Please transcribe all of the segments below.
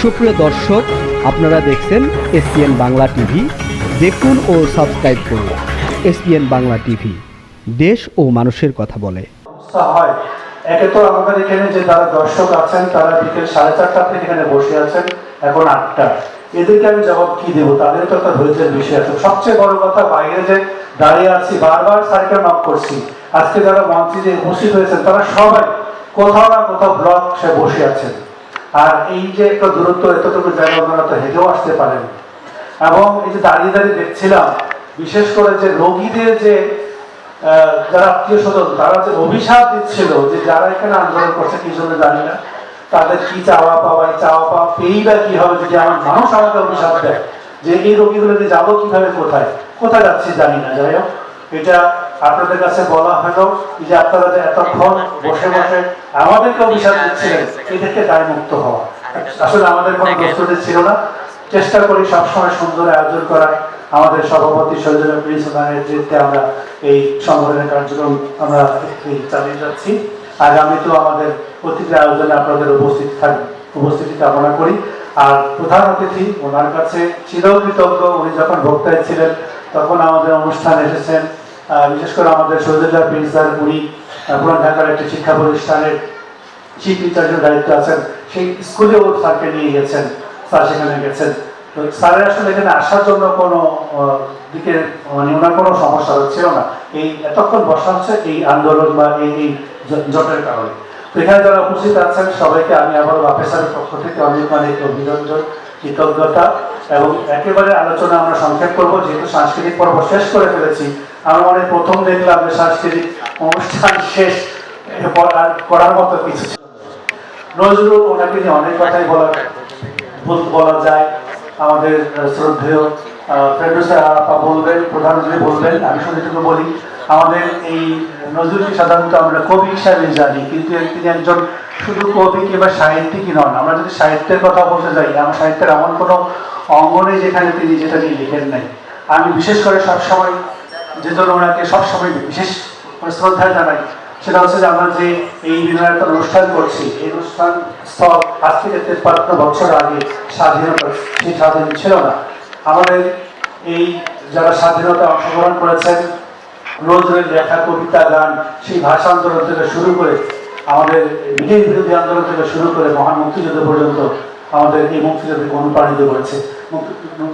সুপ্রিয় দর্শক, আপনারা দেখছেন এসপিএন বাংলা টিভি। দেখুন ও সাবস্ক্রাইব করুন এসপিএন বাংলা টিভি। দেশ ও মানুষের কথা বলে। হয়। একে তো আমাদের এখানে যে যারা দর্শক আছেন, তারা বিকেল সাড়ে চারটা থেকে এখানে বসে আছেন, এখন আটটা এদেরকে আমি জবাব কি দেবো? তাদের তো একটা ধৈর্যের বিষয় আছে। সবচেয়ে বড় কথা, বাইরে যে দাঁড়িয়ে আছি, বারবার স্যারকে নক করছি। আজকে যারা মঞ্চে যে উপস্থিত হয়েছেন, তারা সবাই কোথাও না কোথাও ব্লক সে বসে আছেন। আর এই যে একটা দূরত্ব, এতটুকু জায়গা ওনারা তো হেঁটেও আসতে পারেন। এবং এই যে দাঁড়িয়ে দাঁড়িয়ে দেখছিলাম, বিশেষ করে যে রোগীদের যে যারা আত্মীয় স্বজন, তারা যে অভিশাপ দিচ্ছিল যে যারা এখানে আন্দোলন করছে, কি জন্য জানি না। তাদের কি চাওয়া পাওয়া চাওয়া পাওয়া পেয়েই বা কি হবে যদি আমার মানুষ আমাকে অভিশাপ দেয়? যে এই রোগীগুলোকে যাব কীভাবে, কোথায়? কোথায় যাচ্ছি জানি না। যাই হোক, এটা আপনাদের কাছে বলা হলো যে আপনারা যে এতক্ষণ বসে বসে আমাদেরকে অভিশাপ দিচ্ছিলেন এদেরকে দায় মুক্ত হওয়া। আসলে আমাদের কোনো প্রস্তুতি ছিল না। চেষ্টা করি সবসময় সুন্দর আয়োজন করার। আমাদের সভাপতি প্রিন্সিপালের নেতৃত্বে আমরা এই সংগঠনের কার্যক্রম আমরা চালিয়ে যাচ্ছি। আগামীতেও আমাদের প্রতিটি আয়োজনে আপনাদের উপস্থিত থাকবে উপস্থিতি কামনা করি। আর প্রধান অতিথি ওনার কাছে চিরও কৃতজ্ঞ উনি যখন বক্তায় ছিলেন তখন আমাদের অনুষ্ঠানে এসেছেন বিশেষ করে আমাদের প্রিন্স স্যার উনি পুরান ঢাকার একটি শিক্ষা প্রতিষ্ঠানের চিফ টিচারের দায়িত্ব আছেন, সেই স্কুলেও স্যারকে নিয়ে গেছেন, স্যার সেখানে গেছেন। তো স্যারের আসলে এখানে আসার জন্য কোনো দিকে মানে ওনার কোনো সমস্যা হচ্ছিল না। এই এতক্ষণ বসা হচ্ছে এই আন্দোলন বা এই এই জটের কারণে। তো এখানে যারা উপস্থিত আছেন, সবাইকে আমি আবার বাপেসারের পক্ষ থেকে অনেক অনেক অভিনন্দন, কৃতজ্ঞতা। এবং একেবারে আলোচনা আমরা সংক্ষেপ করব, যেহেতু সাংস্কৃতিক পর্ব শেষ করে ফেলেছি। আমার মনে প্রথম দেখলাম যে সাংস্কৃতিক অনুষ্ঠান শেষ করার মতো কিছু নজরুল ওনাকে নিয়ে অনেক কথাই বলা বলা যায়। আমাদের শ্রদ্ধেয় আপা বলবেন বলবেন, আমি বলি, আমাদের এই নজরুলকে সাধারণত আমরা কবি হিসাবে জানি, কিন্তু তিনি একজন শুধু কবি কিংবা সাহিত্যিকই নন। আমরা যদি সাহিত্যের কথা বলতে যাই, আমার সাহিত্যের এমন কোনো অঙ্গ নেই যেখানে তিনি যেটা নিয়ে লিখেন নাই। আমি বিশেষ করে সবসময় যে জন্য ওনাকে সবসময় বিশেষ করে শ্রদ্ধা জানাই, সেটা হচ্ছে যে আমরা যে এই বিনয়ের অনুষ্ঠান করছি, এই অনুষ্ঠান স্থল আজ থেকে তেপ্পান্ন বছর আগে স্বাধীনতা সেই স্বাধীন ছিল না। আমাদের এই যারা স্বাধীনতা অংশগ্রহণ করেছেন, নজরুলের লেখা, কবিতা, গান, সেই ভাষা আন্দোলন থেকে শুরু করে আমাদের ব্রিটিশ বিরোধী আন্দোলন থেকে শুরু করে মহান মুক্তিযুদ্ধ পর্যন্ত আমাদের এই মুক্তিযুদ্ধকে অনুপ্রাণিত করেছে।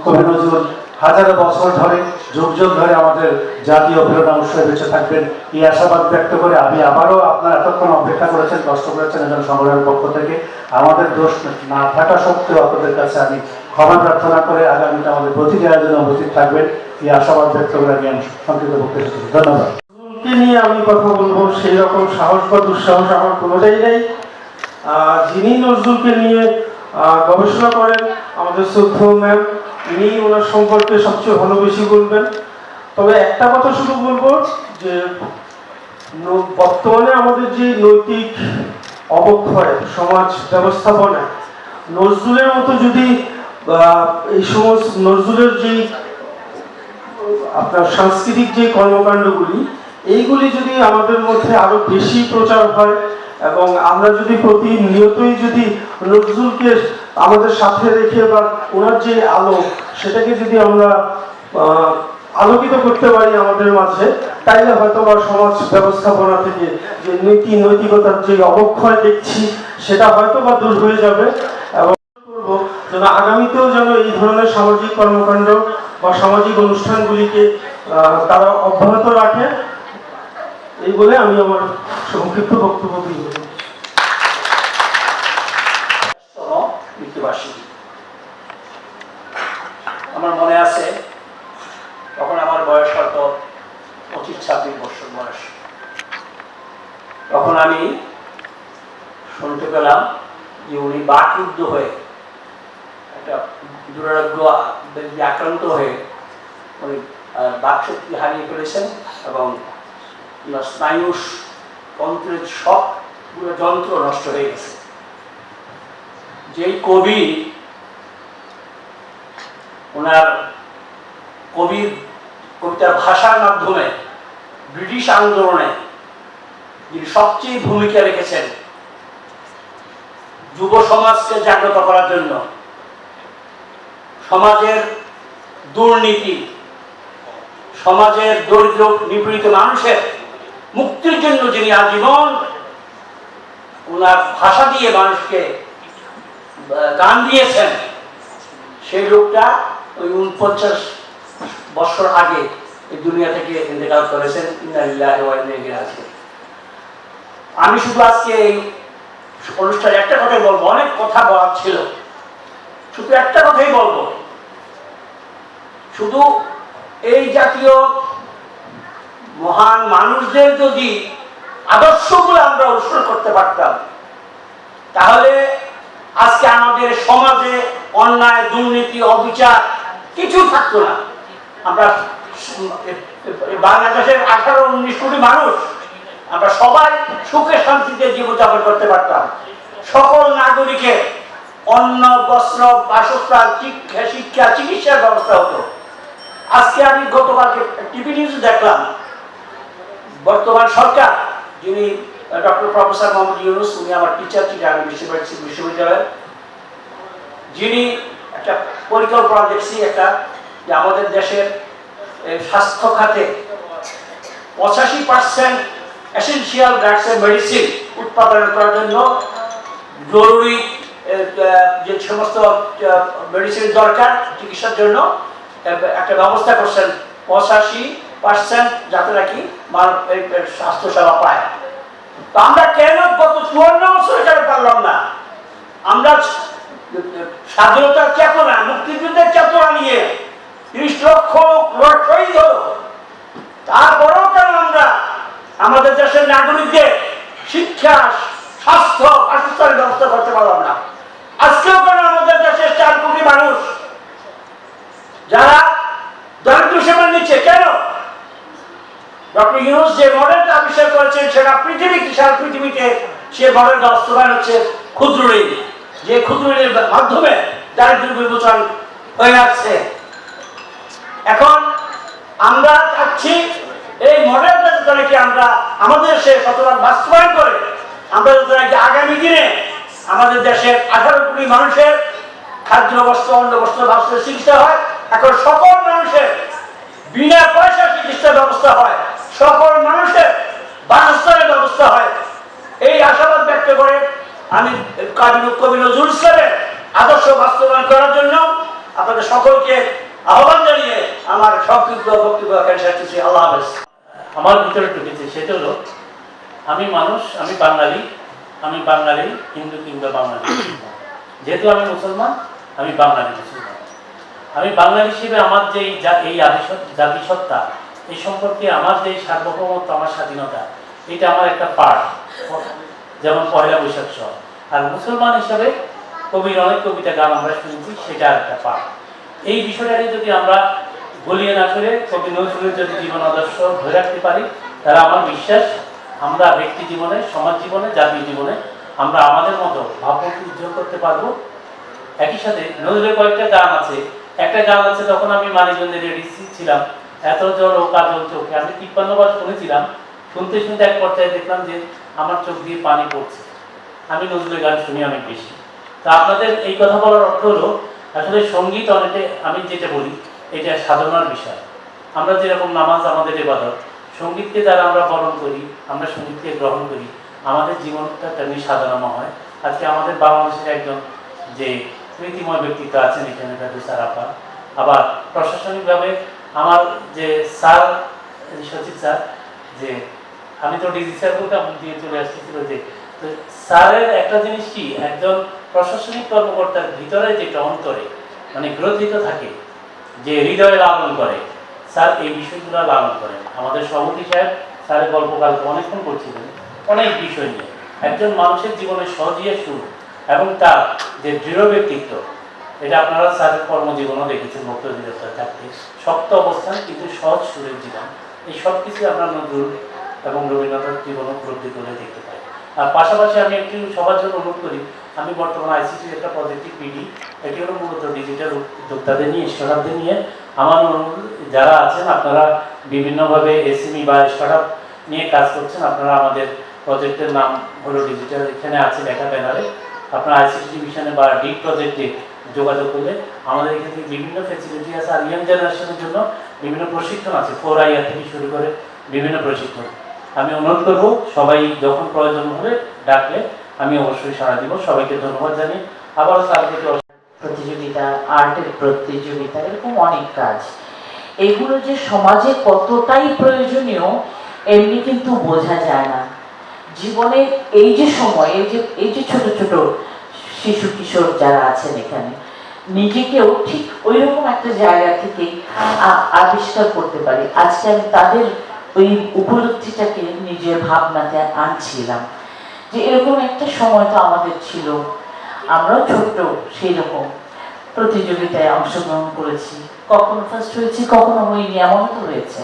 কবি নজরুল হাজারো বছর ধরে যুগ যুগ ধরে আমাদের জাতীয় প্রেরণা উৎসবে বেঁচে থাকবেন এই আশাবাদ ব্যক্ত করে আমি আবারও আপনারা এতক্ষণ অপেক্ষা করেছেন কষ্ট করেছেন এজন সংগঠনের পক্ষ থেকে। আমাদের দোষ না থাকা সত্ত্বেও আপনাদের কাছে আমি ক্ষমা প্রার্থনা করে আগামীতে আমাদের প্রতিটি আয়োজনে উপস্থিত থাকবেন। এই আশাবাদ ব্যক্ত করে আমি সংক্ষিপ্ত বক্তব্য ধন্যবাদ। নিয়ে আমি কথা বলব সেই রকম সাহস বা দুঃসাহস আমার কোনোটাই নেই। আহ, যিনি নজরুলকে নিয়ে গবেষণা করেন আমাদের শ্রদ্ধ ম্যাম। ইনি ওনার সম্পর্কে সবচেয়ে ভালো বেশি বলবেন। তবে একটা কথা শুধু বলব যে বর্তমানে আমাদের যে নৈতিক অবক্ষয়, সমাজ ব্যবস্থাপনায়, নজরুলের মতো যদি এই সমস্ত নজরুলের যেই আপনার সাংস্কৃতিক যে কর্মকাণ্ডগুলি, এইগুলি যদি আমাদের মধ্যে আরও বেশি প্রচার হয় এবং আমরা যদি প্রতিনিয়তই যদি নজরুলকে আমাদের সাথে রেখে বা ওনার যে আলো, সেটাকে যদি আমরা আলোকিত করতে পারি আমাদের মাঝে, তাইলে হয়তো বা সমাজ ব্যবস্থাপনা থেকে যে নীতি, নৈতিকতার যে অবক্ষয় দেখছি, সেটা হয়তো বা দূর হয়ে যাবে। এবং করব যেন আগামীতেও যেন এই ধরনের সামাজিক কর্মকাণ্ড বা সামাজিক অনুষ্ঠানগুলিকে তারা অব্যাহত রাখে। এই বলে আমি আমার সংক্ষিপ্ত বক্তব্য দিয়ে। আমার মনে আছে তখন আমার বয়স হয়তো পঁচিশ ছাব্বিশ বছর বয়স তখন আমি শুনতে পেলাম যে উনি বাকরুদ্ধ হয়ে একটা দুরারোগ্য আক্রান্ত হয়ে উনি আহ, বাকশক্তি হারিয়ে ফেলেছেন এবং ওনার স্নায়ু তন্ত্রের সব পুরো যন্ত্র নষ্ট হয়ে গেছে। যেই কবি ওনার কবির কবিতার ভাষার মাধ্যমে ব্রিটিশ আন্দোলনে যিনি সবচেয়ে ভূমিকা রেখেছেন, যুব সমাজকে জাগ্রত করার জন্য সমাজের দুর্নীতি, সমাজের দরিদ্র নিপীড়িত মানুষের মুক্তির জন্য যিনি আজীবন ওনার ভাষা দিয়ে মানুষকে গান দিয়েছেন, সেই লোকটা ওই উনপঞ্চাশ বছর আগে এই দুনিয়া থেকে ইন্তেকাল করেছেন। রাজিউন। আমি শুধু আজকে এই অনুষ্ঠানে একটা কথাই বলব, অনেক কথা বলার ছিল। শুধু একটা কথাই বলব। শুধু এই জাতীয় মহান মানুষদের যদি আদর্শগুলো আমরা অনুসরণ করতে পারতাম, তাহলে আজকে আমাদের সমাজে অন্যায়, দুর্নীতি, অবিচার কিছু থাকতো না। আমরা বাংলাদেশের আঠারো, উনিশ কোটি মানুষ, আমরা সবাই সুখে শান্তিতে জীবনযাপন করতে পারতাম। সকল নাগরিকের অন্ন, বস্ত্র, বাসস্থান, শিক্ষা শিক্ষা, চিকিৎসার ব্যবস্থা হতো। আজকে আমি গতকালকে টিভি নিউজ দেখলাম বর্তমান সরকার, যিনি ডক্টর প্রফেসর মোহাম্মদ ইউনুস, উনি আমার টিচার ছিলেন আমি বিশ্ববিদ্যালয় বিশ্ববিদ্যালয়ের। যিনি একটা পরিকল্পনা দেখছি, একটা যে আমাদের দেশের স্বাস্থ্য খাতে পঁচাশি পার্সেন্ট এসেন্সিয়াল ড্রাগসের মেডিসিন উৎপাদন করার জন্য জরুরি যে সমস্ত মেডিসিন দরকার, চিকিৎসার জন্য একটা ব্যবস্থা করছেন পঁচাশি পার্সেন্ট যাতে নাকি এই স্বাস্থ্যসেবা পায়। তো আমরা কেন গত চুয়ান্ন বছরে কেন পারলাম না? আমরা স্বাধীনতার চেতনা, মুক্তিযুদ্ধের চেতনা নিয়ে তিরিশ লক্ষ লোক শহীদ হলো। তারপরেও কেন আমরা আমাদের দেশের নাগরিকদের শিক্ষা, স্বাস্থ্য, বাসস্থানের ব্যবস্থা করতে পারলাম না? আজকেও কেন আমাদের দেশের চার কোটি মানুষ যারা দরিদ্র সীমার নিচে, কেন ডক্টর ইউনুস যে মডেলটা আবিষ্কার করেছেন, সেটা পৃথিবী সারা পৃথিবীতে সে মডেল বাস্তবায়ন হচ্ছে ক্ষুদ্র ঋণ। যে ক্ষুদ্র ঋণের মাধ্যমে দারিদ্র বিমোচন হয়ে আসছে। এখন আমরা চাচ্ছি, এই মডেলটা যাতে নাকি আমরা আমাদের দেশে শতভাগ বাস্তবায়ন করে, আমরা যাতে নাকি আগামী দিনে আমাদের দেশের আঠারো কোটি মানুষের খাদ্য বস্ত্র, অন্ন বস্ত্র বাস্ত্র চিকিৎসা হয়। এখন সকল মানুষের বিনা পয়সা চিকিৎসার ব্যবস্থা হয়। সকল মানুষের বাসস্থানের ব্যবস্থা হয়। এই আশাবাদ ব্যক্ত করে আমি কবি নজরুল ইসলামের আদর্শ বাস্তবায়ন করার জন্য আপনাদের সকলকে আহ্বান জানিয়ে আমার সংক্ষিপ্ত বক্তব্য এখানে শেষ আল্লাহ আমার ভিতরে ঢুকেছে, সেটা হলো, আমি মানুষ, আমি বাঙালি আমি বাঙালি, হিন্দু কিংবা বাঙালি। যেহেতু আমি মুসলমান, আমি বাঙালি মুসলমান। আমি বাঙালি হিসেবে আমার যে এই জাতিসত্তা এই সম্পর্কে আমার যে সার্বভৌমত্ব, আমার স্বাধীনতা, এটা আমার একটা পাঠ। যেমন পয়লা বৈশাখ সহ। আর মুসলমান হিসাবে কবির অনেক কবিতা গান আমরা শুনেছি, সেটা একটা পাঠ। এই বিষয়টাকে যদি আমরা গলিয়ে না করে কবি নজরুলের যদি জীবন আদর্শ ধরে রাখতে পারি, তাহলে আমার বিশ্বাস, আমরা ব্যক্তি জীবনে, সমাজ জীবনে, জাতীয় জীবনে, আমরা আমাদের মতো ভাবমূর্তি উজ্জ্বল করতে পারব। একই সাথে নজরুলের কয়েকটা গান আছে। একটা গান আছে, তখন আমি মানিকগঞ্জের এডিসি ছিলাম। এত জল ও কাজল চোখে। আমি তিপ্পান্ন বার শুনেছিলাম, শুনতে শুনতে এক পর্যায়ে দেখলাম যে আমার চোখ দিয়ে পানি পড়ছে। আমি নজরুলের গান শুনি অনেক বেশি। তা আপনাদের এই কথা বলার অর্থ হলো, আসলে সংগীত অনেকে, আমি যেটা বলি, এটা সাধনার বিষয়। আমরা যেরকম নামাজ আমাদের এবাদত, সঙ্গীতকে যারা আমরা বরণ করি, আমরা সঙ্গীতকে গ্রহণ করি, আমাদের জীবনটা তেমনি সাধনাময় হয়। আজকে আমাদের বাংলাদেশের একজন যে স্মৃতিময় ব্যক্তিত্ব আছেন, এখানে স্যার আপা আবার প্রশাসনিকভাবে আমার যে স্যার সচিব স্যার, যে আমি তো ডিজি স্যার বলতে আপনি দিয়ে চলে আসতেছিল যে স্যারের একটা জিনিস কি, একজন প্রশাসনিক কর্মকর্তার ভিতরে যেটা অন্তরে মানে গ্রথিত থাকে, যে হৃদয়ে লালন করে, স্যার এই বিষয়গুলো লালন করেন। আমাদের সভাপতি সাহেব স্যারের গল্প কালকে অনেকক্ষণ করছিলেন, অনেক বিষয় নিয়ে। একজন মানুষের জীবনে সহজিয়ে শুরু, এবং তার যে দৃঢ় ব্যক্তিত্ব এটা আপনারা স্যারের কর্মজীবনও দেখেছেন অধিদপ্তর থাকতে শক্ত অবস্থান, কিন্তু সহজ সুরের জীবন। এই সব কিছু আমরা নজরুল এবং রবীন্দ্রনাথের জীবন উপলব্ধি করে দেখতে পাই। আর পাশাপাশি আমি একটি সবার জন্য অনুরোধ করি, আমি বর্তমানে আইসিটির একটা প্রজেক্টে পিডি এটি হলো মূলত ডিজিটাল উদ্যোক্তাদের নিয়ে স্টার্টআপদের নিয়ে। আমার যারা আছেন, আপনারা বিভিন্নভাবে এসএমই বা স্টার্টআপ নিয়ে কাজ করছেন, আপনারা আমাদের প্রজেক্টের নাম হলো ডিজিটাল এখানে আছে লেখা ব্যানারে আপনারা আইসিটি ডিভিশনে বা ডিপ প্রজেক্টে যোগাযোগ করলে আমাদের এখান বিভিন্ন ফেসিলিটি আছে আর ইয়াং জেনারেশনের জন্য বিভিন্ন প্রশিক্ষণ আছে। ফোর আইয়ার থেকে শুরু করে বিভিন্ন প্রশিক্ষণ। আমি অনুরোধ করব, সবাই যখন প্রয়োজন হবে ডাকলে আমি অবশ্যই সাড়া দিব। সবাইকে ধন্যবাদ জানিয়ে আবারও তার প্রতিযোগিতা, আর্টের প্রতিযোগিতা, এরকম অনেক কাজ। এগুলো যে সমাজে কতটাই প্রয়োজনীয়, এমনি কিন্তু বোঝা যায় না। জীবনে এই যে সময়, এই যে এই যে ছোট ছোট শিশু কিশোর যারা আছেন এখানে, নিজেকেও ঠিক ওই রকম একটা জায়গা থেকে আবিষ্কার করতে পারি। আজকে আমি তাদের ওই উপলব্ধিটাকে নিজের ভাবনাতে আনছিলাম যে এরকম একটা সময় তো আমাদের ছিল। আমরাও ছোট্ট সেই রকম প্রতিযোগিতায় অংশগ্রহণ করেছি। কখনো ফার্স্ট হয়েছি, কখনো হইনি এমনও তো হয়েছে।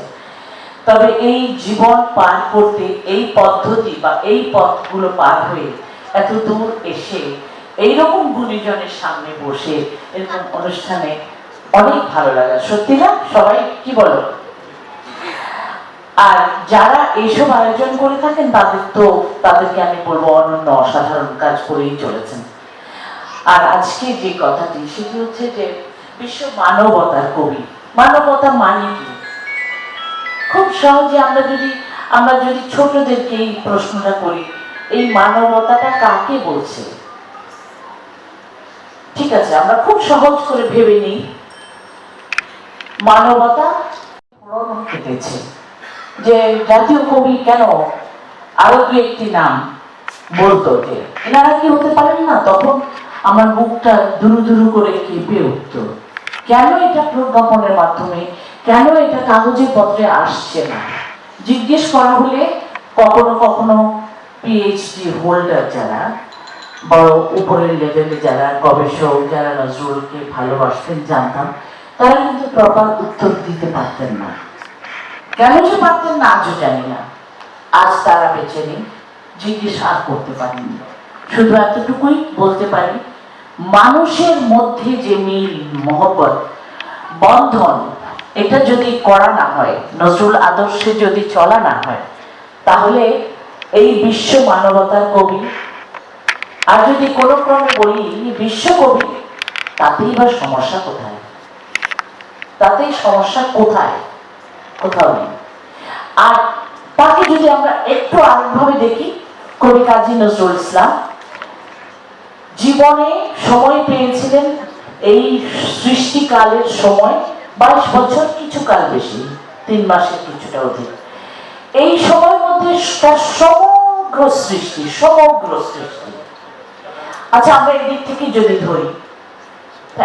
তবে এই জীবন পার করতে এই পদ্ধতি বা এই পথগুলো পার হয়ে এত দূর এসে এইরকম গুণীজনের সামনে বসে এরকম অনুষ্ঠানে অনেক ভালো লাগা। সত্যি না? সবাই কি বলো? আর যারা এইসব আয়োজন করে থাকেন, তাদের তো, তাদেরকে আমি বলব অনন্য অসাধারণ কাজ করেই চলেছেন। আর আজকে যে কথাটি, সেটি হচ্ছে যে বিশ্ব মানবতার কবি। মানবতা মানে কি? খুব সহজে আমরা যদি আমরা যদি ছোটদেরকে এই প্রশ্নটা করি, এই মানবতাটা কাকে বলছে? ঠিক আছে, আমরা খুব সহজ করে ভেবে নিই। মানবতা পুরনো যে জাতীয় কবি কেন আরও দু একটি নাম বলতো যে, এনারা কি হতে পারেন না? তখন আমার বুকটা দুরু দুরু করে কেঁপে উঠতো। কেন এটা প্রজ্ঞাপনের মাধ্যমে, কেন এটা কাগজে পত্রে আসছে না? জিজ্ঞেস করা হলে কখনো কখনো পিএইচডি হোল্ডার যারা বড় উপরের লেভেলে যারা গবেষক, যারা নজরুলকে ভালোবাসতেন, জানতাম, তারা কিন্তু প্রপার উত্তর দিতে পারতেন না। কেন যে পারতেন না, আজও জানি না। আজ তারা বেঁচে নেই, জিজ্ঞেস আর করতে পারিনি শুধু এতটুকুই বলতে পারি, মানুষের মধ্যে যে মিল, মহব্বত, বন্ধন, এটা যদি করা না হয়, নজরুল আদর্শে যদি চলা না হয়, তাহলে এই বিশ্ব মানবতার কবি আর যদি কোনো ক্রমে বলি বিশ্বকবি তাতেই বা সমস্যা কোথায়? তাতেই সমস্যা কোথায়? কোথাও নেই। আর তাকে যদি আমরা একটু আরেকভাবে দেখি, কবি কাজী নজরুল ইসলাম, জীবনে সময় পেয়েছিলেন এই সৃষ্টিকালের সময়, বাইশ বছর কিছু কাল বেশি, তিন মাসের কিছুটা অধিক। এই সময়ের মধ্যে সমগ্র সৃষ্টি সমগ্র সৃষ্টি আচ্ছা আমরা এদিক থেকে যদি ধরি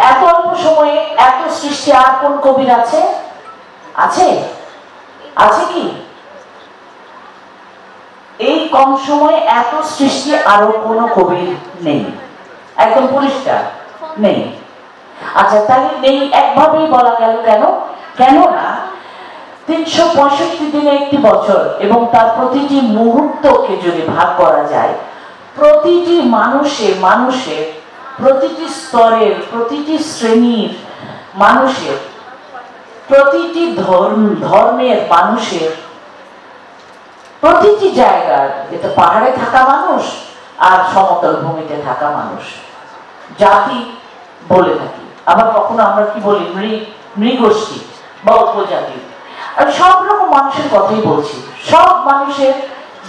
এত অল্প সময়ে এত সৃষ্টি আর কোন কবির আছে? আছে? আছে কি? এই কম সময়ে এত সৃষ্টি আরও কোনো কবির নেই। একদম পরিষ্কার? নেই। আচ্ছা তাহলে নেই একভাবেই বলা গেল কেন? কেন না তিনশো পঁয়ষট্টি দিনে একটি বছর এবং তার প্রতিটি মুহূর্তকে যদি ভাগ করা যায় প্রতিটি মানুষে মানুষের প্রতিটি স্তরের, প্রতিটি শ্রেণির মানুষের প্রতিটি ধর্ম, ধর্মের মানুষের প্রতিটি জায়গার এটা পাহাড়ে থাকা মানুষ আর সমতল ভূমিতে থাকা মানুষ। জাতি বলে থাকি। আবার কখনো আমরা কি বলি? নৃ নৃগোষ্ঠী বা উপজাতি। আর সব রকম মানুষের কথাই বলছি। সব মানুষের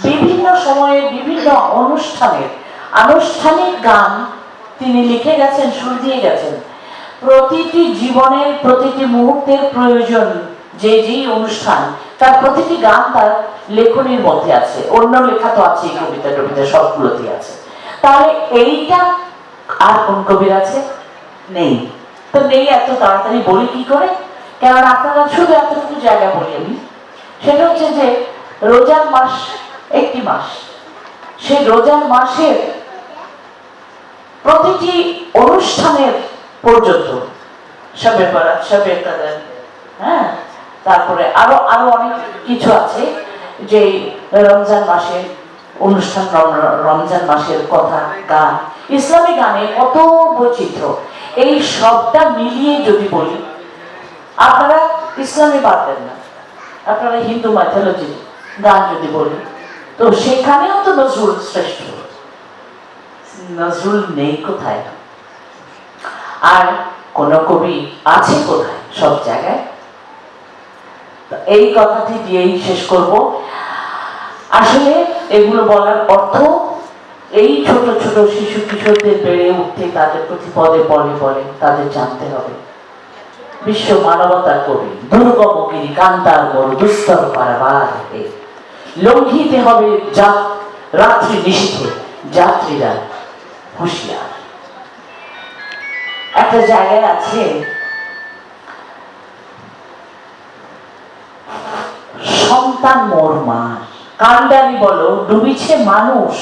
বিভিন্ন সময়ে বিভিন্ন অনুষ্ঠানের আনুষ্ঠানিক গান তিনি লিখে গেছেন সুর দিয়ে গেছেন। প্রতিটি জীবনের প্রতিটি মুহূর্তের প্রয়োজন যে যেই অনুষ্ঠান, তার প্রতিটি গান তার লেখনির মধ্যে আছে। অন্য লেখা তো আছে কবিতা টবিতা সবগুলোতেই আছে। তাহলে এইটা আর কোন কবির আছে? নেই। তো নেই এত তাড়াতাড়ি বলি কি করে? কারণ আপনারা শুধু এতটুকু জায়গা বলি আমি। সেটা হচ্ছে যে রোজার মাস একটি মাস। সেই রোজার মাসের প্রতিটি অনুষ্ঠানের পর্যন্ত সবে সবে হ্যাঁ? তারপরে আরও আরও অনেক কিছু আছে যে রমজান মাসের অনুষ্ঠান রমজান মাসের কথা, গান। ইসলামী গানে কত বৈচিত্র্য। এই সবটা মিলিয়ে যদি বলি, আপনারা ইসলামে পারবেন না। আপনারা হিন্দু, মাইথোলজি গান যদি বলি তো সেখানেও তো নজরুল শ্রেষ্ঠ। নজরুল নেই কোথায়? আর কোন কবি আছে কোথায় সব জায়গায়? এই কথাটি দিয়েই শেষ করব। আসলে এগুলো বলার অর্থ এই ছোট ছোট শিশু কিশোরদের বেড়ে উঠতে তাদের প্রতি পদে পদে পদে তাদের জানতে হবে। বিশ্ব মানবতার কবি, দুর্গম গিরি, কান্তার মরু দুস্তর পারাবার। লঙ্ঘিতে হবে রাত্রি নিশীথে যাত্রীরা হুঁশিয়ার। একটা জায়গায় আছে, সন্তান মোর মার কান্ডারি বলো, ডুবিছে মানুষ।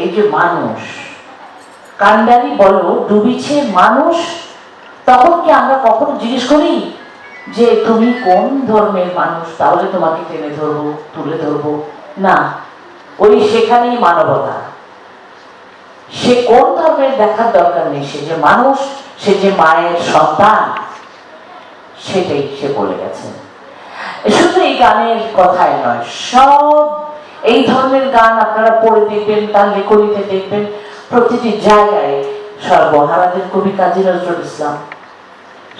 এই যে মানুষ কান্ডারি বলো, ডুবিছে মানুষ, তখন কি আমরা কখনো জিজ্ঞেস করি? যে তুমি কোন ধর্মের মানুষ, তাহলে তোমাকে টেনে ধরবো, তুলে ধরবো। না, ওই সেখানেই মানবতা। সে কোন ধর্মের দেখার দরকার নেই, সে যে মানুষ, সে যে মায়ের সন্তান, সেটাই সে বলে গেছে। শুধু এই গানের কথাই নয়, সব এই ধরনের গান আপনারা পড়ে দেখবেন, তার লেখনীতে দেখবেন, প্রতিটি জায়গায় সর্বহারাদের কবি কাজী নজরুল ইসলাম।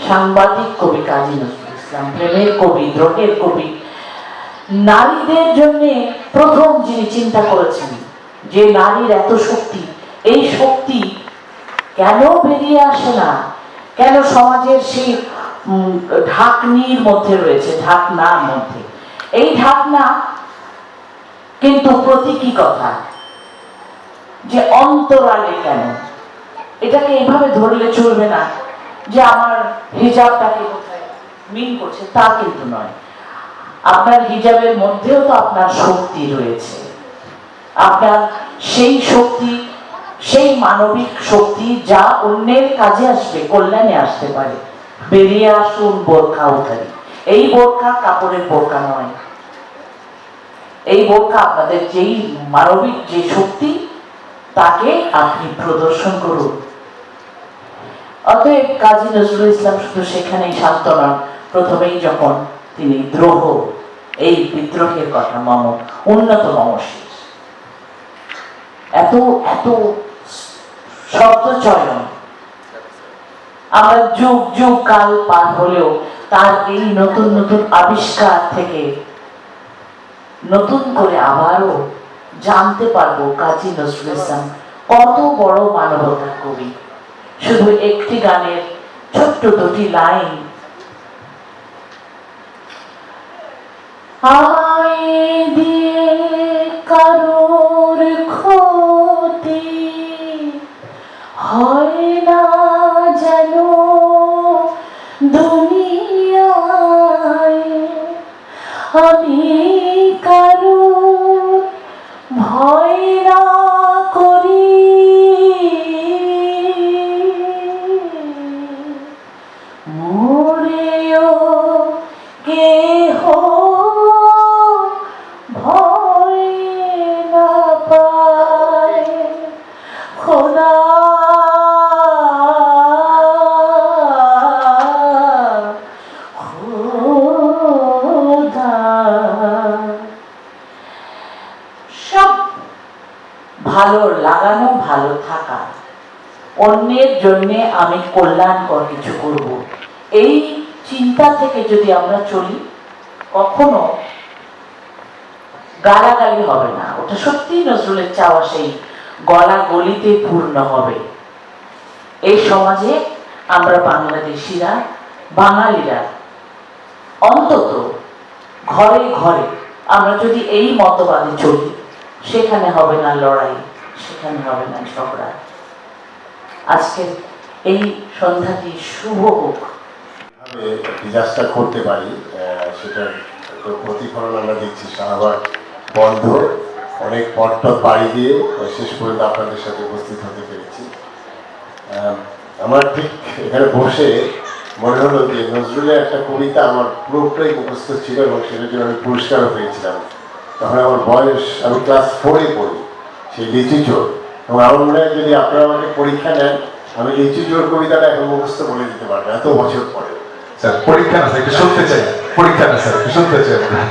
সাংবাদিক কবি কাজী নজরুল ইসলাম, প্রেমের কবি, দ্রোহের কবি। নারীদের জন্য প্রথম যিনি চিন্তা করেছেন যে নারীর এত শক্তি, এই শক্তি কেন বেরিয়ে আসে না? কেন সমাজের সেই ঢাকনির মধ্যে রয়েছে, ঢাকনার মধ্যে? এই ঢাকনা কিন্তু প্রতীকী কথা। যে অন্তরালে কেন? এটাকে এইভাবে ধরলে চলবে না। যে আমার হিজাবটাকে কোথায় মিন করছে তা কিন্তু নয়। আপনার হিজাবের মধ্যেও তো আপনার শক্তি রয়েছে। আপনার সেই শক্তি, সেই মানবিক শক্তি যা অন্যের কাজে আসবে, কল্যাণে আসতে পারে। বেরিয়ে আসুন বোরখা উঠারি এই বোরখা কাপড়ের বোরখা নয়। এই বোরখা আপনাদের যেই মানবিক যে শক্তি, তাকে আপনি প্রদর্শন করুন। অতএব কাজী নজরুল ইসলাম শুধু সেখানেই শান্ত নন। প্রথমেই যখন তিনি দ্রোহ, এই বিদ্রোহের কথা মম উন্নত মমশীর এত এত শব্দ চয়ন। আমরা যুগ যুগ কাল পার হলেও তার এই নতুন নতুন আবিষ্কার থেকে নতুন করে আবারও জানতে পারব কাজী নজরুল ইসলাম কত বড় মানবতার কবি। শুধু একটি গানের ছোট্ট দুটি লাইন। আমায় দিয়ে কারোর ক্ষতি হয় না যেন দুনিয়ায়। আমি কারোর ভালো লাগানো, ভালো থাকা। অন্যের জন্য আমি কল্যাণকর কিছু করব। এই চিন্তা থেকে যদি আমরা চলি, কখনো গালাগালি হবে না। ওটা সত্যি নজরুলের চাওয়া, সেই গলা গলিতে পূর্ণ হবে। এই সমাজে আমরা বাংলাদেশিরা, বাঙালিরা, অন্তত ঘরে ঘরে আমরা যদি এই মতবাদে চলি সেখানে হবে না লড়াই, সেখানে হবে না ঝগড়া। আজকে এই সন্ধ্যাটি শুভ হোক। ডিজাস্টার করতে পারি সেটার প্রতিফলন আমরা দেখছি। শাহবাগ বন্ধ, অনেক পট্টক বাড়ি দিয়ে শেষ পর্যন্ত আপনাদের সাথে উপস্থিত হতে পেরেছি। আমার ঠিক এখানে বসে মনে হলো যে নজরুলের একটা কবিতা আমার পুরোটাই মুখস্থ ছিল এবং সেটার জন্য আমি পুরস্কারও পেয়েছিলাম তখন আমার বয়স আমি ক্লাস ফোরে পড়ি সেই লিচু চোর। এবং আমার মনে হয় যদি আপনারা আমাকে পরীক্ষা নেন আমি লিচু চোর কবিতাটা এখন মুখস্থ বলে দিতে পারব এত বছর পরে। স্যার পরীক্ষা না স্যার একটু শুনতে চাই। পরীক্ষা না স্যার একটু শুনতে চাই আমরা।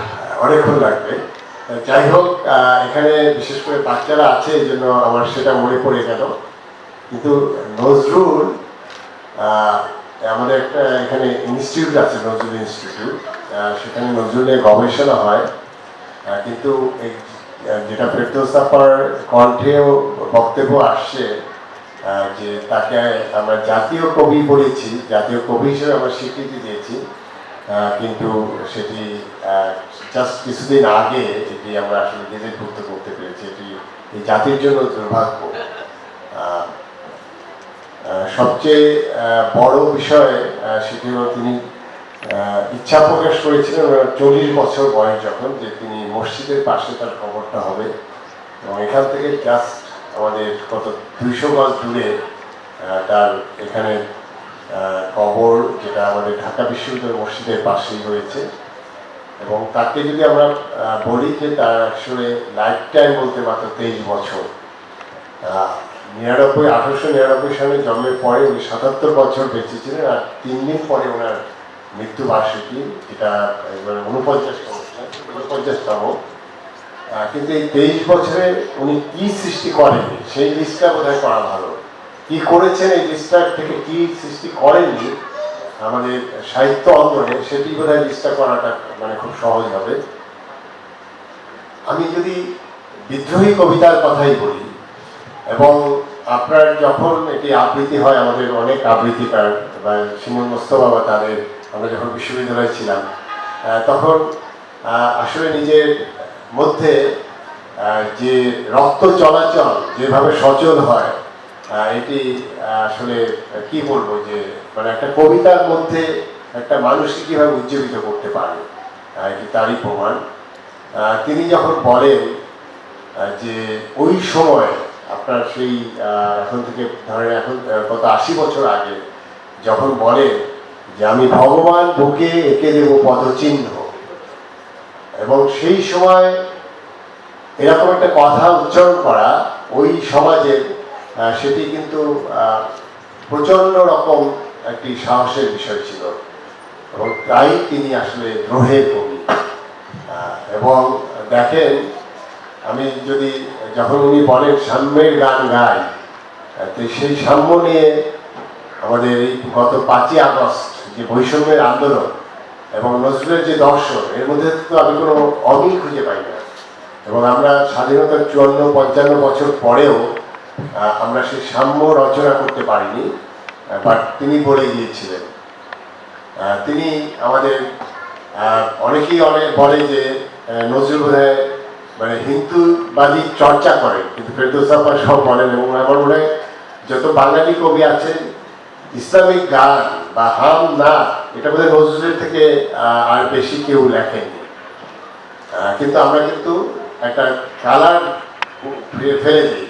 অনেকক্ষণ লাগবে। যাই হোক এখানে বিশেষ করে বাচ্চারা আছে এই জন্য আমার সেটা মনে পড়ে গেল। কিন্তু নজরুল আমাদের একটা এখানে ইনস্টিটিউট আছে নজরুল ইনস্টিটিউট সেখানে নজরুল নিয়ে গবেষণা হয়। কিন্তু যেটা ফেরদৌসাপার কণ্ঠেও বক্তব্য আসছে যে তাকে আমরা জাতীয় কবি বলেছি, জাতীয় কবি হিসেবে আমরা স্বীকৃতি দিয়েছি কিন্তু সেটি জাস্ট কিছুদিন আগে এটি আমরা আসলে গেজেটভুক্ত করতে পেরেছি, এটি এই জাতির জন্য দুর্ভাগ্য। সবচেয়ে বড় বিষয় সেটি হলো তিনি ইচ্ছা প্রকাশ করেছিলেন চল্লিশ বছর বয়স যখন, যে তিনি মসজিদের পাশে তার খবরটা হবে। এবং এখান থেকে জাস্ট আমাদের কত দুইশো গজ দূরে তার এখানে কবর যেটা আমাদের ঢাকা বিশ্ববিদ্যালয় মসজিদের পাশেই হয়েছে এবং তাকে যদি আমরা বলি যে তার আসলে লাইফ টাইম বলতে মাত্র তেইশ বছর। নিরানব্বই, আঠারোশো নিরানব্বই সালে জন্মের পরে উনি সাতাত্তর বছর বেঁচে ছিলেন আর তিন দিন পরে ওনার মৃত্যুবার্ষিকী যেটা এবার উনপঞ্চাশতম উনপঞ্চাশতম কিন্তু এই তেইশ বছরে উনি কি সৃষ্টি করেননি সেই লিস্টটা বোধহয় করা ভালো। কি করেছেন এই লিস্টটার থেকে কি সৃষ্টি করেননি? আমাদের সাহিত্য অঙ্গনে সেটি বোধহয় লিস্টটা করাটা মানে খুব সহজ হবে। আমি যদি বিদ্রোহী কবিতার কথাই বলি, এবং আপনার যখন এটি আবৃত্তি হয়, আমাদের অনেক আবৃত্তিকার বা শিমুল মোস্তফা বা তাদের আমরা যখন বিশ্ববিদ্যালয়ে ছিলাম তখন আসলে নিজের মধ্যে যে রক্ত চলাচল যেভাবে সচল হয় এটি আসলে কি বলব যে মানে একটা কবিতার মধ্যে একটা মানুষকে কীভাবে উজ্জীবিত করতে পারে এটি তারই প্রমাণ। তিনি যখন বলেন যে ওই সময় আপনার সেই এখন থেকে ধরেন এখন গত আশি বছর আগে যখন বলেন যে আমি ভগবান বুকে এঁকে দেব পদচিহ্ন এবং সেই সময় এরকম একটা কথা উচ্চারণ করা ওই সমাজের সেটি কিন্তু আহ, প্রচণ্ড রকম একটি সাহসের বিষয় ছিল। এবং তাই তিনি আসলে দ্রোহের কবি। এবং দেখেন আমি যদি যখন উনি বলেন সাম্যের গান গাই সেই সাম্য নিয়ে আমাদের এই গত পাঁচই আগস্ট যে বৈষম্যের আন্দোলন এবং নজরুলের যে দর্শন, এর মধ্যে তো আমি কোনো অমিল খুঁজে পাই না। এবং আমরা স্বাধীনতার চুয়ান্ন, পঞ্চান্ন বছর পরেও আমরা সেই সাম্য রচনা করতে পারিনি বাট তিনি বলে গিয়েছিলেন। তিনি আমাদের অনেকেই অনেক বলে যে নজরুল বোধহয় মানে হিন্দুবাদী চর্চা করেন, কিন্তু ফেরদৌসাফা সব বলেন এবং আমার মনে হয় যত বাঙালি কবি আছেন ইসলামিক গান বা হাম না এটা বোধহয় নজরুলের থেকে আর বেশি কেউ লেখেননি আহ, কিন্তু আমরা কিন্তু একটা কালার ফেলে দিই।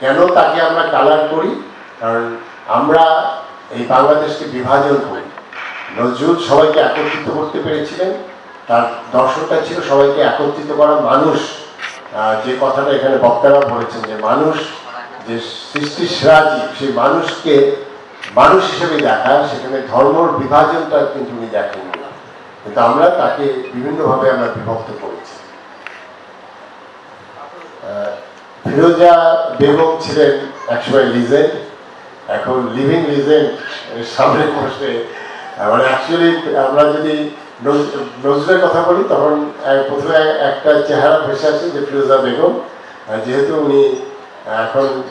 কেন তাকে আমরা কালার করি? কারণ আমরা এই বাংলাদেশকে বিভাজন করি। নজরুল সবাইকে একত্রিত করতে পেরেছিলেন। তার দর্শনটা ছিল সবাইকে একত্রিত করা মানুষ। যে কথাটা এখানে বক্তারা বলেছেন যে মানুষ যে সেরাজি সেই মানুষকে মানুষ হিসেবে দেখা সেখানে ধর্মর বিভাজনটা কিন্তু উনি দেখেন না। কিন্তু আমরা তাকে বিভিন্নভাবে আমরা বিভক্ত করেছি। ফিরোজা বেগম ছিলেন একসময় লিজেন্ড এখন লিভিং লিজেন্ড সামনে বসে। মানে অ্যাকচুয়ালি আমরা যদি নজ- নজরুলের কথা বলি, তখন প্রথমে একটা চেহারা ভেসে আসে যে ফিরোজা বেগম। যেহেতু উনি এখন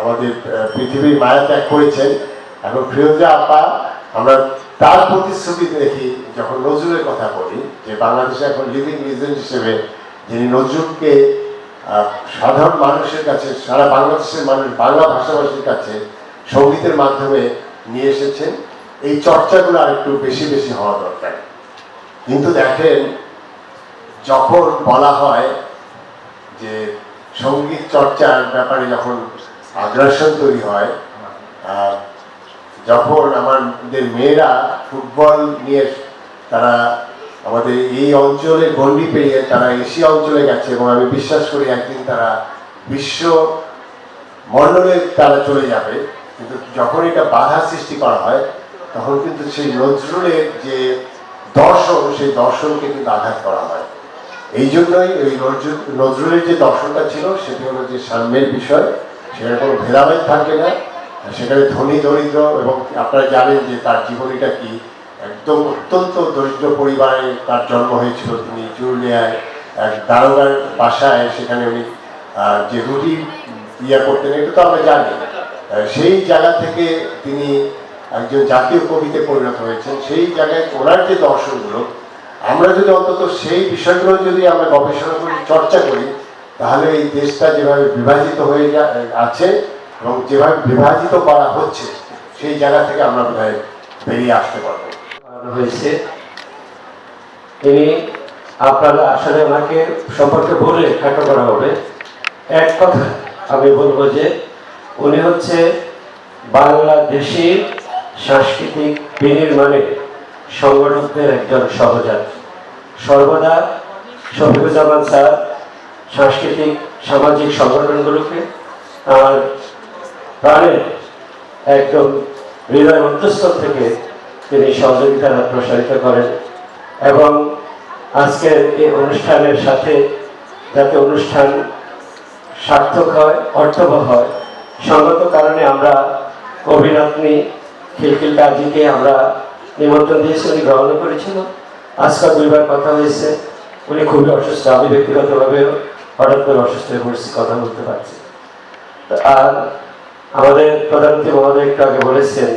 আমাদের পৃথিবীর মায়া ত্যাগ করেছেন এখন ফিরোজা আপা, আমরা তার প্রতিশ্রুতি দেখি, যখন নজরুলের কথা বলি, যে বাংলাদেশে এখন লিভিং লিজেন্ড হিসেবে যিনি নজরুলকে সাধারণ মানুষের কাছে, সারা বাংলাদেশের মানুষ, বাংলা ভাষাভাষীর কাছে সঙ্গীতের মাধ্যমে নিয়ে এসেছেন, এই চর্চাগুলো আর একটু বেশি বেশি হওয়া দরকার। কিন্তু দেখেন, যখন বলা হয় যে সংগীত চর্চার ব্যাপারে যখন আগ্রাসন তৈরি হয় যখন আমাদের মেয়েরা ফুটবল নিয়ে তারা আমাদের এই অঞ্চলে গণ্ডি পেরিয়ে তারা এশিয়া অঞ্চলে গেছে এবং আমি বিশ্বাস করি একদিন তারা বিশ্ব মণ্ডলে তারা চলে যাবে। কিন্তু যখন এটা বাধা সৃষ্টি করা হয়, তখন কিন্তু সেই নজরুলের যে দর্শন, সেই দর্শনকে কিন্তু আঘাত করা হয়। এই জন্যই ওই নজরুল, নজরুলের যে দর্শনটা ছিল, সেটি হলো যে সাম্যের বিষয় সেখানে কোনো ভেদাভেদ থাকে না। সেখানে ধনী, দরিদ্র এবং আপনারা জানেন যে তার জীবনীটা কি? একদম অত্যন্ত দরিদ্র পরিবারে তার জন্ম হয়েছিল তিনি চুরুলিয়ায়। এক দারোগার বাসায় সেখানে উনি যে রুটি ইয়া করতেন, এটা তো আমরা জানি। সেই জায়গা থেকে তিনি একজন জাতীয় কবিতে পরিণত হয়েছেন। সেই জায়গায় ওনার যে দর্শনগুলো, আমরা যদি অন্তত সেই বিষয়গুলো যদি আমরা গবেষণা করি চর্চা করি, তাহলে এই দেশটা যেভাবে বিভাজিত হয়ে যা, আছে এবং যেভাবে বিভাজিত করা হচ্ছে, সেই জায়গা থেকে আমরা বোধহয় বেরিয়ে আসতে পারব। হয়েছে। তিনি আপনারা আসলে ওনাকে সম্পর্কে বলে খাটো করা হবে। এক কথা আমি বলব যে, উনি হচ্ছে বাংলাদেশের সাংস্কৃতিক বিনির্মাণে সংগঠকদের একজন সহযাত্রী সর্বদা শফিকুজ্জামান স্যার সাংস্কৃতিক সামাজিক সংগঠনগুলোকে তার প্রাণের একদম হৃদয় অন্তঃস্থল থেকে তিনি সহযোগিতা প্রসারিত করেন এবং আজকের এই অনুষ্ঠানের সাথে যাতে অনুষ্ঠান সার্থক হয়, অর্থবহ হয়, সঙ্গত কারণে আমরা অভিনাত্নী খিলখিল কাজীকে আমরা নিমন্ত্রণ দিয়েছি, উনি গ্রহণ করেছিল। আজকাল দুইবার কথা হয়েছে, উনি খুবই অসুস্থ, আমি ব্যক্তিগতভাবেও হঠাৎ করে অসুস্থ হয়ে পড়েছি, কথা বলতে পারছি আর আমাদের প্রধানমন্ত্রী মহোদয় একটু আগে বলেছেন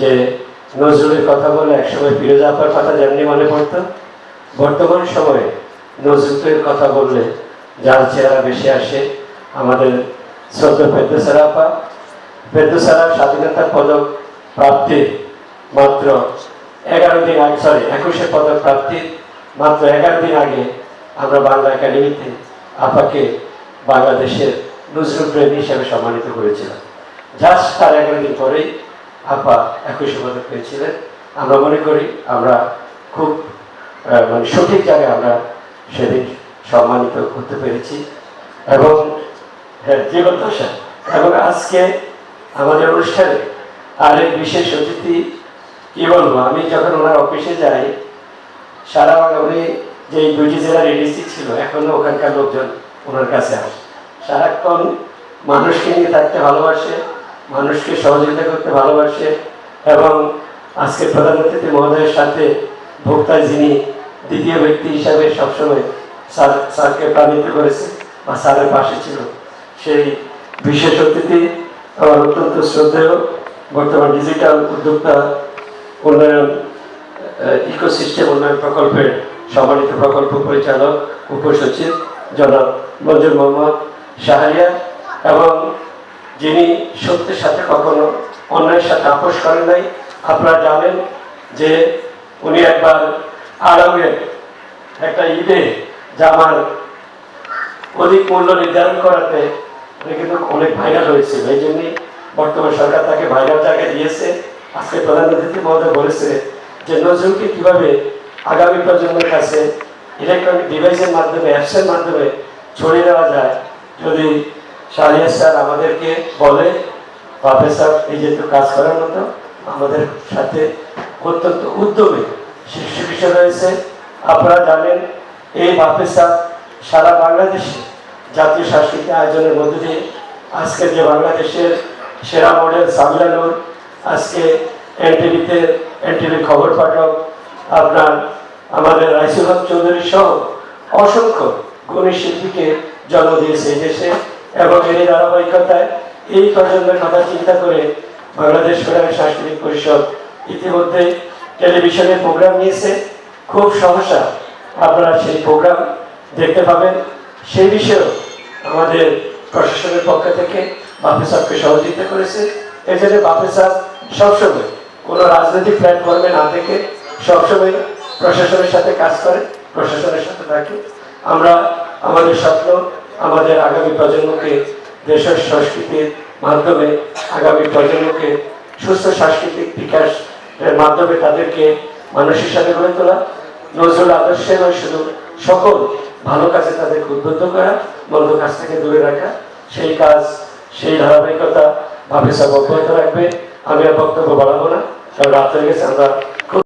যে নজরুলের কথা বলে একসময় ফিরোজা আপার কথা যেমনি মনে পড়তো, বর্তমান সময়ে নজরুলের কথা বললে যার চেহারা বেশি আসে আমাদের শ্রদ্ধ ফেরদোসারা আপা। ফেরদোসারা স্বাধীনতা পদক প্রাপ্তির মাত্র এগারো দিন আগে সরি একুশে পদক প্রাপ্তির মাত্র এগারো দিন আগে আমরা বাংলা একাডেমিতে আপাকে বাংলাদেশের নজরুল প্রেমী হিসেবে সম্মানিত করেছিলাম। জাস্ট তার এগারো দিন পরেই আপা একুশে পদক পেয়েছিলেন। আমরা মনে করি আমরা খুব মানে সঠিক জায়গায় আমরা সেদিন সম্মানিত করতে পেরেছি। এবং হ্যাঁ জীবদ্দশা এবং আজকে আমাদের অনুষ্ঠানে আরেক বিশেষ অতিথি, কি বলব, আমি যখন ওনার অফিসে যাই, সারা বাংলা উনি যে দুটি জেলার এডিসি ছিল, এখনও ওখানকার লোকজন ওনার কাছে আসে। সারাক্ষণ মানুষকে নিয়ে থাকতে ভালোবাসে মানুষকে সহযোগিতা করতে ভালোবাসে এবং আজকে প্রধানমন্ত্রী মহোদয়ের সাথে ভোক্তা যিনি দ্বিতীয় ব্যক্তি হিসাবে সবসময় স্যার, স্যারকে প্রাণিত করেছে বা স্যারের পাশে ছিল, সেই বিশেষ অতিথি আমার অত্যন্ত শ্রদ্ধেয় বর্তমান ডিজিটাল উদ্যোক্তা উন্নয়ন ইকোসিস্টেম উন্নয়ন প্রকল্পের সম্মানিত প্রকল্প পরিচালক উপসচিব জনাব মঞ্জুর মোহাম্মদ শাহরিয়া এবং যিনি সত্যের সাথে কখনো অন্যায়ের সাথে আপোষ করেন নাই। আপনারা জানেন যে উনি একবার আরবের একটা ঈদে জামার অধিক মূল্য নির্ধারণ করাতে উনি কিন্তু অনেক ভাইরাল হয়েছিল এই জন্যই বর্তমান সরকার তাকে ভাইরাল জায়গায় দিয়েছে। আজকে প্রধানমন্ত্রী মহোদয় বলেছে যে নজরুলকে কীভাবে আগামী প্রজন্মের কাছে ইলেকট্রনিক ডিভাইসের মাধ্যমে অ্যাপসের মাধ্যমে ছড়িয়ে দেওয়া যায়, যদি শাহরিয়া স্যার আমাদেরকে বলে স্যার এই যেহেতু কাজ করার মতো, আমাদের সাথে অত্যন্ত উদ্যমী শীর্ষ বিষয় রয়েছে। আপনারা জানেন, এই বাপে স্যার সারা বাংলাদেশে জাতীয় সাংস্কৃতিক আয়োজনের মধ্য দিয়ে আজকে যে বাংলাদেশের সেরা মডেল সাবিলানুর আজকে এনটিভিতে এনটিভির খবর পাঠক, আপনার আমাদের রাইসুল হক চৌধুরী সহ অসংখ্য গুণী শিল্পীকে জন্ম দিয়েছে এই এবং এই ধারাবাহিকতায় এই প্রজন্মের কথা চিন্তা করে বাংলাদেশ ফেডারেল সাংস্কৃতিক পরিষদ ইতিমধ্যে টেলিভিশনে প্রোগ্রাম নিয়েছে। খুব সহসা আপনারা সেই প্রোগ্রাম দেখতে পাবেন। সেই বিষয়েও আমাদের প্রশাসনের পক্ষ থেকে বাপে সাহকে সহযোগিতা করেছে। জন্য বাপে সাহ সবসময় কোনো রাজনৈতিক প্ল্যাটফর্মে না থেকে সবসময় প্রশাসনের সাথে কাজ করে, প্রশাসনের সাথে থাকে। আমরা, আমাদের স্বপ্ন আমাদের আগামী প্রজন্মকে দেশের সংস্কৃতির মাধ্যমে, আগামী প্রজন্মকে সুস্থ সাংস্কৃতিক বিকাশ এর মাধ্যমে তাদেরকে মানুষ হিসাবে গড়ে তোলা, নজরুল আদর্শে নয় শুধু সকল ভালো কাজে তাদেরকে উদ্বুদ্ধ করা মন্দ কাজ থেকে দূরে রাখা, সেই কাজ, সেই ধারাবাহিকতা ভাবে সব অব্যাহত রাখবে। আমি আর বক্তব্য বাড়াবো না, কারণ রাত হয়ে গেছে, আমরা